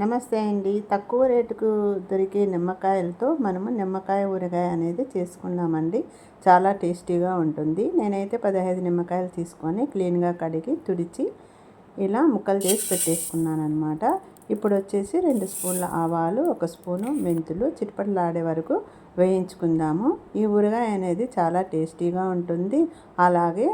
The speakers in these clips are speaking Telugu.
నమస్తే అండి. తక్కువ రేటుకు దొరికే నిమ్మకాయలతో మనము నిమ్మకాయ ఊరగాయ అనేది చేసుకున్నామండి. చాలా టేస్టీగా ఉంటుంది. నేనైతే పదహైదు నిమ్మకాయలు తీసుకొని క్లీన్గా కడిగి తుడిచి ఇలా ముక్కలు చేసి పెట్టేసుకున్నాను అనమాట ఇప్పుడు వచ్చేసి రెండు స్పూన్ల ఆవాలు ఒక స్పూను మెంతులు చిట్పట్లాడే వరకు వేయించుకుందాము. ఈ ఊరగాయ అనేది చాలా టేస్టీగా ఉంటుంది. అలాగే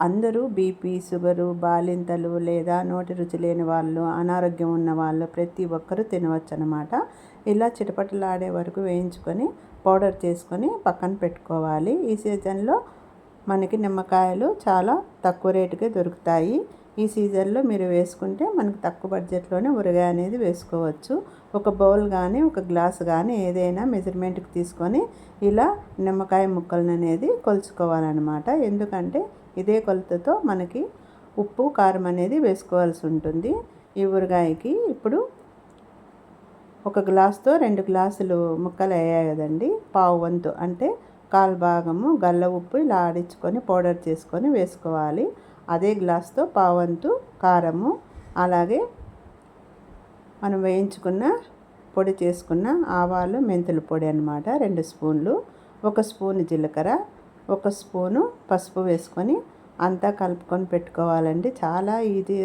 అందరూ బీపీ షుగరు బాలింతలు లేదా నోటి రుచి లేని వాళ్ళు అనారోగ్యం ఉన్న వాళ్ళు ప్రతి ఒక్కరూ తినవచ్చు అనమాట ఇలా చిటపటలాడే వరకు వేయించుకొని పౌడర్ చేసుకొని పక్కన పెట్టుకోవాలి. ఈ సీజన్లో మనకి నిమ్మకాయలు చాలా తక్కువ రేటుకే దొరుకుతాయి. ఈ సీజన్లో మీరు వేసుకుంటే మనకు తక్కువ బడ్జెట్లోనే ఉరగాయ అనేది వేసుకోవచ్చు. ఒక బౌల్ కానీ ఒక గ్లాస్ కానీ ఏదైనా మెజర్మెంట్కి తీసుకొని ఇలా నిమ్మకాయ ముక్కలను అనేది కొలుచుకోవాలన్నమాట. ఎందుకంటే ఇదే కొలతతో మనకి ఉప్పు కారం అనేది వేసుకోవాల్సి ఉంటుంది. ఈ ఊరగాయకి ఇప్పుడు ఒక గ్లాస్తో రెండు గ్లాసులు ముక్కలు అయ్యాయి కదండి. పావు వంతు అంటే కాలు భాగము గల్ల ఉప్పు ఇలా ఆడించుకొని పౌడర్ చేసుకొని వేసుకోవాలి. అదే గ్లాస్తో పావంతు కారము అలాగే మనం వేయించుకున్న పొడి చేసుకున్న ఆవాలు మెంతుల పొడి అనమాట రెండు స్పూన్లు ఒక స్పూన్ జీలకర్ర ఒక స్పూను పసుపు వేసుకొని అంతా కలుపుకొని పెట్టుకోవాలండి. చాలా ఈజీ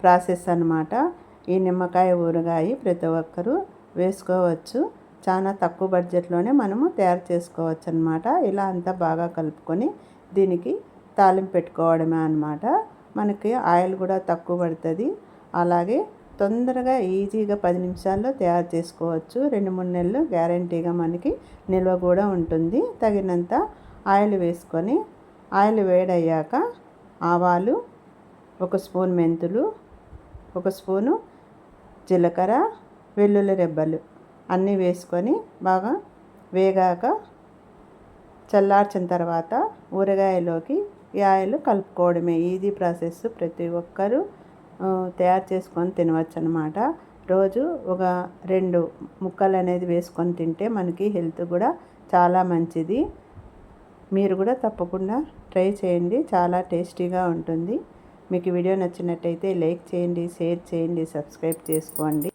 ప్రాసెస్ అనమాట ఈ నిమ్మకాయ ఊరగాయ ప్రతి ఒక్కరూ వేసుకోవచ్చు. చాలా తక్కువ బడ్జెట్లోనే మనము తయారు చేసుకోవచ్చు అనమాట ఇలా అంతా బాగా కలుపుకొని దీనికి తాలింపు పెట్టుకోవడమే అనమాట మనకి ఆయిల్ కూడా తక్కువ పడుతుంది. అలాగే తొందరగా ఈజీగా పది నిమిషాల్లో తయారు చేసుకోవచ్చు. రెండు మూడు నెలలు గ్యారంటీగా మనకి నిల్వ కూడా ఉంటుంది. తగినంత ఆయిల్ వేసుకొని ఆయిల్ వేడయ్యాక ఆవాలు ఒక స్పూన్ మెంతులు ఒక స్పూను జీలకర్ర వెల్లుల్లి రెబ్బలు అన్నీ వేసుకొని బాగా వేగాక చల్లార్చిన తర్వాత ఊరగాయలోకి ఈ ఆయిల్ కలుపుకోవడమే. Easy process. ప్రతి ఒక్కరూ తయారు చేసుకొని తినవచ్చు అనమాట రోజు ఒక రెండు ముక్కలు అనేది వేసుకొని తింటే మనకి హెల్త్ కూడా చాలా మంచిది. మీరు కూడా తప్పకుండా ట్రై చేయండి. చాలా టేస్టీగా ఉంటుంది. మీకు వీడియో నచ్చినట్టయితే లైక్ చేయండి షేర్ చేయండి సబ్స్క్రైబ్ చేసుకోండి.